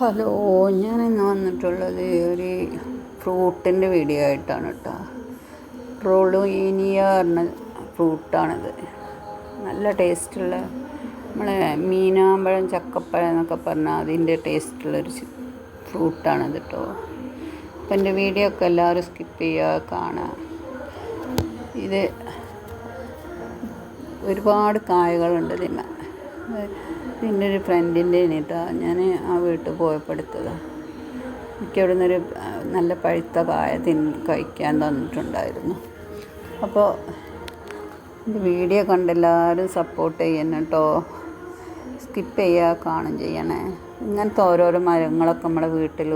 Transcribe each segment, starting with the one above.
Hello ഞാൻ ഇന്ന് വന്നിട്ടുള്ളത് ഒരു ഫ്രൂട്ടിന്റെ വീഡിയോ ആയിട്ടാണ് കേട്ടോ. ട്രോളുയിനിയ പറഞ്ഞ ഫ്രൂട്ടാണിത്. നല്ല ടേസ്റ്റുള്ള നമ്മളെ മീനാമ്പഴം ചക്കപ്പഴം എന്നൊക്കെ പറഞ്ഞാൽ അതിന്റെ ടേസ്റ്റുള്ളൊരു ഫ്രൂട്ടാണിത് കേട്ടോ. അപ്പം എന്റെ വീഡിയോ ഒക്കെ എല്ലാവരും സ്കിപ്പ് ചെയ്യുക കാണുക. ഇത് ഒരുപാട് കായകളുണ്ട് ഇതിന്മേ പിന്നെ ഒരു ഫ്രണ്ടിന്റെ ഇനിട്ടോ ഞാൻ ആ വീട്ടിൽ പോയപ്പെടുത്തതാണ് എനിക്ക് അവിടെ നിന്നൊരു നല്ല പഴുത്ത കായ തിൻ കഴിക്കാൻ തന്നിട്ടുണ്ടായിരുന്നു. അപ്പോൾ എന്റെ വീഡിയോ കണ്ട് എല്ലാവരും സപ്പോർട്ട് ചെയ്യണം കേട്ടോ സ്കിപ്പ് ചെയ്യുക കാണും ചെയ്യണേ. ഇങ്ങനത്തെ ഓരോരോ മരങ്ങളൊക്കെ നമ്മുടെ വീട്ടിൽ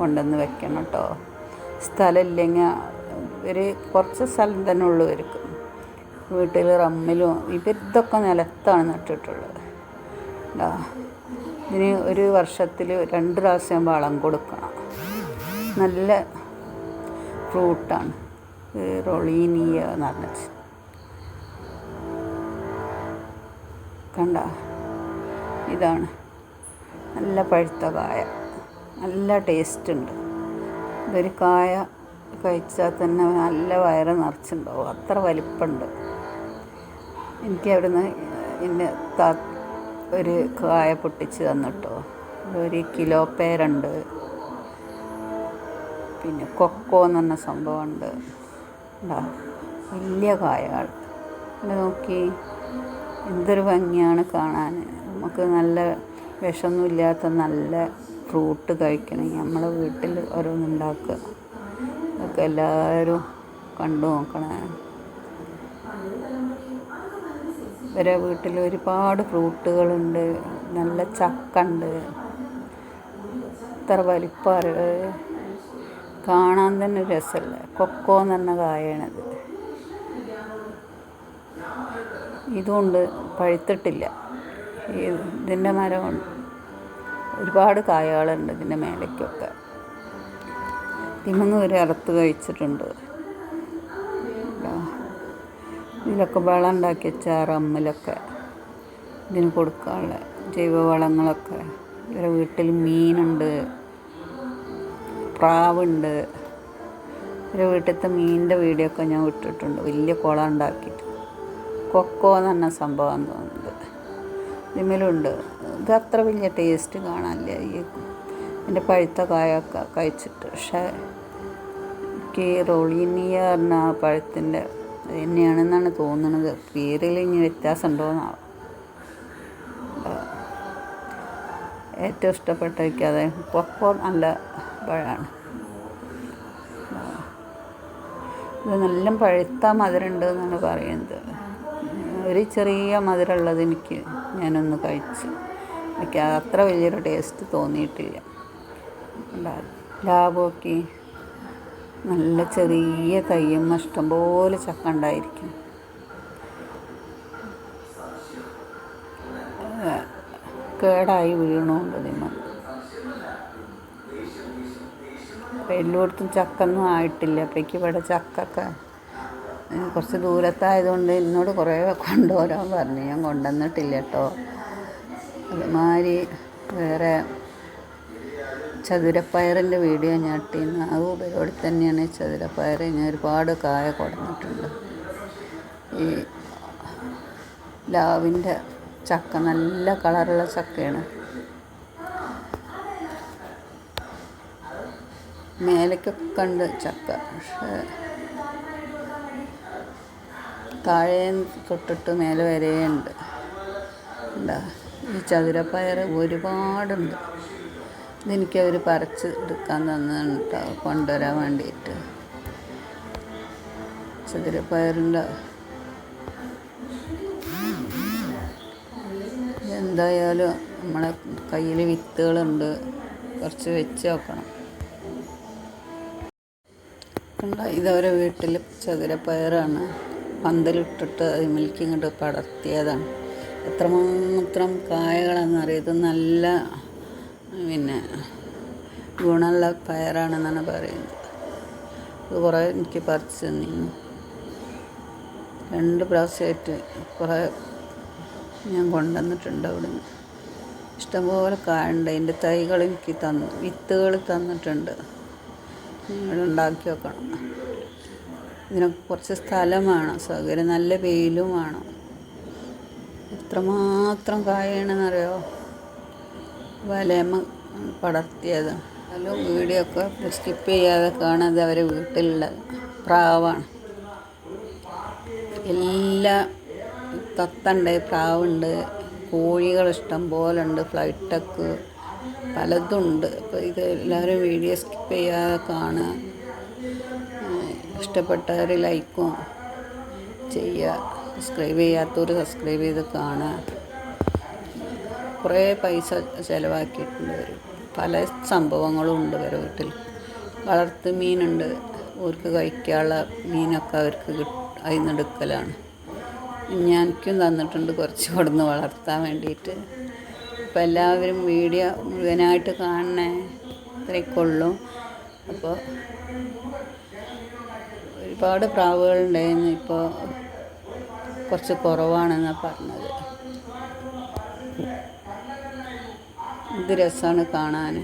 കൊണ്ടുവന്ന് വെക്കണം കേട്ടോ സ്ഥലമില്ലെങ്കിൽ ഒരു കുറച്ച് സ്ഥലം തന്നെ ഉള്ളൂ ഇവർക്ക്. വീട്ടിൽ റമ്മിലും ഇവർ ഇതൊക്കെ നിലത്താണ് നട്ടിട്ടുള്ളത്. ഇതാ ഇതിന് ഒരു വർഷത്തിൽ രണ്ട് പ്രാവശ്യം വളം കൊടുക്കണം. നല്ല ഫ്രൂട്ടാണ്. റൊളീനിയ എന്ന് പറഞ്ഞത് കണ്ട? ഇതാണ്. നല്ല പഴുത്ത കായ. നല്ല ടേസ്റ്റ് ഉണ്ട്. ഇതൊരു കായ കഴിച്ചാൽ തന്നെ നല്ല വയറ് നിറച്ചുണ്ടാവും അത്ര വലിപ്പമുണ്ട്. എനിക്ക് അവിടുന്ന് എന്റെ താ ഒരു കായ പൊട്ടിച്ച് തന്നിട്ടോ. ഒരു കിലോ പേരുണ്ട്. പിന്നെ കൊക്കോ എന്ന് പറഞ്ഞ സംഭവമുണ്ട്. ഉണ്ടാ വലിയ കായകൾ. പിന്നെ നോക്കി. എന്തൊരു ഭംഗിയാണ് കാണാൻ. നമുക്ക് നല്ല വിഷമൊന്നുമില്ലാത്ത നല്ല ഫ്രൂട്ട് കഴിക്കണം. നമ്മളെ വീട്ടിൽ ഓരോന്നുണ്ടാക്കുക അതൊക്കെ എല്ലാവരും കണ്ടു നോക്കണേ. ഇവരെ വീട്ടിൽ ഒരുപാട് ഫ്രൂട്ടുകളുണ്ട് നല്ല ചക്ക ഉണ്ട് ഇത്ര വലിപ്പം കാണാൻ തന്നെ രസമല്ല? കൊക്കോ എന്ന് പറഞ്ഞ കായണത്. ഇതുകൊണ്ട് പഴുത്തിട്ടില്ല. ഇതിന്റെ മരം ഒരുപാട് കായകളുണ്ട് ഇതിന്റെ മേലേക്കൊക്കെ. തിമ്മന്ന് ഒരു അറുത്ത് കഴിച്ചിട്ടുണ്ട്. ഇതിലൊക്കെ വളം ഉണ്ടാക്കി വെച്ചാൽ റമ്മിലൊക്കെ ഇതിന് കൊടുക്കാനുള്ള ജൈവവളങ്ങളൊക്കെ. ഇവരെ വീട്ടിൽ മീനുണ്ട് പ്രാവുണ്ട്. ഇവരെ വീട്ടിലത്തെ മീനിന്റെ വീഡിയോ ഞാൻ വിട്ടിട്ടുണ്ട് വലിയ കുളം ഉണ്ടാക്കിയിട്ട്. കൊക്കോ എന്ന് പറഞ്ഞ സംഭവം തോന്നുന്നത് ഇതിമേലുണ്ട് ഇത് അത്ര വലിയ ടേസ്റ്റ് കാണാനില്ല. ഈ എന്റെ പഴുത്ത കായൊക്കെ കഴിച്ചിട്ട്. പക്ഷേ എനിക്ക് റോളിനിയ പറഞ്ഞ ആ പഴത്തിന്റെ തന്നെയാണെന്നാണ് തോന്നുന്നത് പേരിൽ ഇനി വ്യത്യാസം ഉണ്ടോയെന്നാവും ഏറ്റവും ഇഷ്ടപ്പെട്ട വയ്ക്കാതെ അതെ കൊക്കോ നല്ല പഴമാണ് ഇത് നല്ല പഴുത്ത മധുരമുണ്ട് എന്നാണ് പറയുന്നത്. ഒരു ചെറിയ മധുരമുള്ളത് എനിക്ക് ഞാനൊന്ന് കഴിച്ചു എനിക്ക് അത്ര വലിയൊരു ടേസ്റ്റ് തോന്നിയിട്ടില്ല. ലാഭമൊക്കെ നല്ല ചെറിയ തയ്യമ്മ ഇഷ്ടംപോലെ ചക്ക ഉണ്ടായിരിക്കും. കേടായി വീണുകൊണ്ട് നിങ്ങൾ എല്ലായിടത്തും ചക്കൊന്നും ആയിട്ടില്ല. അപ്പോഴേക്ക് ഇവിടെ ചക്കൊക്കെ കുറച്ച് ദൂരത്തായതുകൊണ്ട് എന്നോട് കുറേ കൊണ്ടുവരാൻ പറഞ്ഞു. ഞാൻ കൊണ്ടുവന്നിട്ടില്ല കേട്ടോ. അതുമാതിരി വേറെ ചതുരപ്പയറിന്റെ വീഡിയോ ഞാൻ ഇട്ടിരുന്നു. ആ ഉപരോടി തന്നെയാണ് ചതുരപ്പയർ. ഞാൻ ഒരുപാട് കായ കൊടുത്തിട്ടുണ്ട് ഈ ലാവിന്റെ ചക്ക നല്ല കളറുള്ള ചക്കയാണ്. മേലക്കൊക്കെ ഉണ്ട് ചക്ക പക്ഷേ താഴെ തൊട്ടിട്ട് മേലെ വരെയുണ്ട്. എന്താ ഈ ചതുരപ്പയർ ഒരുപാടുണ്ട്. ഇതെനിക്ക് അവർ പറിച്ച് എടുക്കാൻ തന്നതാണ് കേട്ടോ കൊണ്ടുവരാൻ വേണ്ടിയിട്ട്. ചതുരപ്പയറിന്റെ എന്തായാലും നമ്മളെ കയ്യിൽ വിത്തുകളുണ്ട്. കുറച്ച് വെച്ച് നോക്കണം ഇതവരെ വീട്ടിൽ ചതുരപ്പയറാണ് പന്തലിട്ടിട്ട് അതിലേക്ക് ഇങ്ങോട്ട് പടർത്തിയതാണ്. എത്രമാത്രം കായകളെന്നറിയാം ഇത് നല്ല പിന്നെ ഗുണമുള്ള പയറാണെന്നാണ് പറയുന്നത്. അത് കുറേ എനിക്ക് പറിച്ച് തന്നിരുന്നു. രണ്ട് പ്രാവശ്യമായിട്ട് കുറേ ഞാൻ കൊണ്ടുവന്നിട്ടുണ്ട് അവിടുന്ന്. ഇഷ്ടംപോലെ കായുണ്ട്. അതിന്റെ തൈകൾ എനിക്ക് തന്നു. വിത്തുകൾ തന്നിട്ടുണ്ട്. നിങ്ങൾ ഉണ്ടാക്കി വെക്കണം. ഇതിനൊക്കെ കുറച്ച് സ്ഥലം വേണം. സൗകര്യം നല്ല വെയിലും വേണം. എത്രമാത്രം കായാണെന്നറിയോ? വലയമ്മ പടർത്തിയത്. അതിലും വീഡിയോ ഒക്കെ സ്കിപ്പ് ചെയ്യാതെ കാണാതെ അവർ വീട്ടിലുള്ള പ്രാവാണ്. എല്ലാ തത്തണ്ട് പ്രാവുണ്ട് കോഴികൾ ഇഷ്ടം പോലെ ഉണ്ട് ഫ്ലൈറ്റക്ക് പലതുണ്ട്. അപ്പോൾ ഇത് എല്ലാവരും വീഡിയോ സ്കിപ്പ് ചെയ്യാതെ കാണുക. ഇഷ്ടപ്പെട്ടവർ ലൈക്കും ചെയ്യുക. സബ്സ്ക്രൈബ് ചെയ്യാത്തവർ സബ്സ്ക്രൈബ് ചെയ്ത് കാണുക. കുറേ പൈസ ചിലവാക്കിയിട്ടുണ്ട് ഇവർ. പല സംഭവങ്ങളും ഉണ്ട് ഇവരെ വീട്ടിൽ. വളർത്ത് മീനുണ്ട്. അവർക്ക് കഴിക്കാനുള്ള മീനൊക്കെ അവർക്ക് അതിൽ നിന്ന് എടുക്കലാണ്. ഞാനിക്കും തന്നിട്ടുണ്ട് കുറച്ച് കൊടുന്ന് വളർത്താൻ വേണ്ടിയിട്ട്. അപ്പോൾ എല്ലാവരും വീഡിയോ മുഴുവനായിട്ട് കാണണേ. ഇത്രയൊക്കെ ഉള്ളൂ അപ്പോൾ ഒരുപാട് പ്രാവുകളുണ്ടായിരുന്നു ഇപ്പോൾ കുറച്ച് കുറവാണെന്നാണ് പറഞ്ഞത്. ഇത് രസമാണ് കാണാൻ